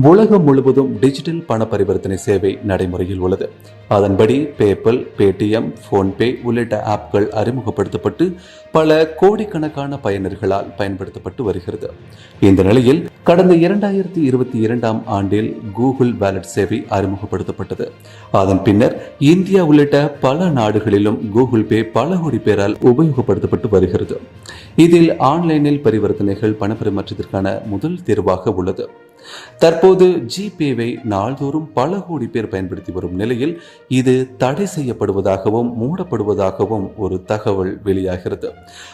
உலகம் முழுவதும் டிஜிட்டல் பண பரிவர்த்தனை சேவை நடைமுறையில் உள்ளது. அதன்படி பேபல் பேடிஎம் போன்பே உள்ளிட்ட ஆப்கள் அறிமுகப்படுத்தப்பட்டு பல கோடிக்கணக்கான பயனர்களால் பயன்படுத்தப்பட்டு வருகிறது. இந்த நிலையில் கடந்த இரண்டாயிரத்தி இருபத்தி இரண்டாம் ஆண்டில் கூகுள் வேலட் சேவை அறிமுகப்படுத்தப்பட்டது. அதன் பின்னர் இந்தியா உள்ளிட்ட பல நாடுகளிலும் கூகுள் பே பல கோடி பேரால் உபயோகப்படுத்தப்பட்டு வருகிறது. இதில் ஆன்லைனில் பரிவர்த்தனைகள் பணப்பரிமாற்றத்திற்கான முதல் தேர்வாக உள்ளது. தற்போது ஜிபேவை நாள்தோறும் பல கோடி பேர் பயன்படுத்தி வரும் நிலையில் இது தடை செய்யப்படுவதாகவும் மூடப்படுவதாகவும் ஒரு தகவல் வெளியாகிறது.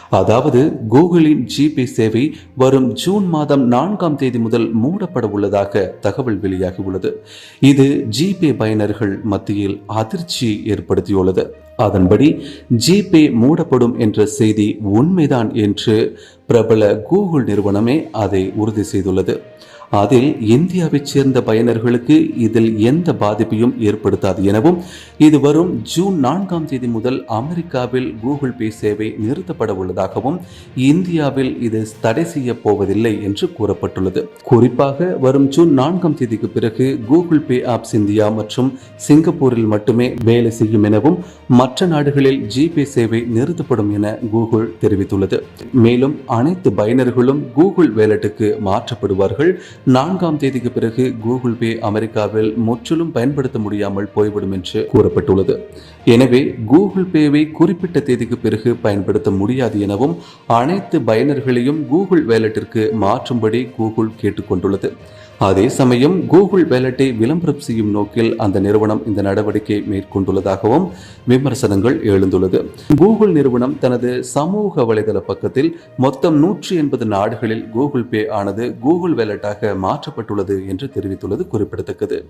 அதாவது கூகுளின் ஜிபே சேவை வரும் ஜூன் மாதம் நான்காம் தேதி முதல் மூடப்பட உள்ளதாக தகவல் வெளியாகி உள்ளது. இது ஜிபே பயனர்கள் மத்தியில் அதிர்ச்சி ஏற்படுத்தியுள்ளது. அதன்படி ஜிபே மூடப்படும் என்ற செய்தி உண்மைதான் என்று பிரபல கூகுள் நிறுவனமே அதை உறுதி செய்துள்ளது. அதில் இந்தியாவைச் சேர்ந்த பயனர்களுக்கு இதில் எந்த பாதிப்பையும் ஏற்படுத்தாது எனவும் இது வரும் ஜூன் நான்காம் தேதி முதல் அமெரிக்காவில் கூகுள் பே சேவை நிறுத்தப்பட உள்ளதாகவும் இந்தியாவில் இது தடை செய்ய போவதில்லை என்று கூறப்பட்டுள்ளது. குறிப்பாக வரும் ஜூன் நான்காம் தேதிக்கு பிறகு கூகுள் பே ஆப்ஸ் இந்தியா மற்றும் சிங்கப்பூரில் மட்டுமே வேலை செய்யும் எனவும் மற்ற நாடுகளில் ஜிபே சேவை நிறுத்தப்படும் என கூகுள் தெரிவித்துள்ளது. மேலும் அனைத்து பயனர்களும் கூகுள் வேலட்டுக்கு மாற்றப்படுவார்கள். நான்காம் தேதிக்கு பிறகு கூகுள் பே அமெரிக்காவில் முற்றிலும் பயன்படுத்த முடியாமல் போய்விடும் என்று கூறப்பட்டுள்ளது. எனவே கூகுள் பேவை குறிப்பிட்ட தேதிக்கு பிறகு பயன்படுத்த முடியாது எனவும் அனைத்து பயனர்களையும் கூகுள் வேலட்டிற்கு மாற்றும்படி கூகுள் கேட்டுக்கொண்டுள்ளது. அதே சமயம் கூகுள் வேலட்டை விளம்பரம் செய்யும் நோக்கில் அந்த நிறுவனம் இந்த நடவடிக்கை மேற்கொண்டுள்ளதாகவும் விமர்சனங்கள் எழுந்துள்ளது. கூகுள் நிறுவனம் தனது சமூக வலைதள பக்கத்தில் மொத்தம் நூற்றி எண்பது நாடுகளில் கூகுள் பே ஆனது கூகுள் வேலட்டாக மாற்றப்பட்டுள்ளது என்று தெரிவித்துள்ளது குறிப்பிடத்தக்கது.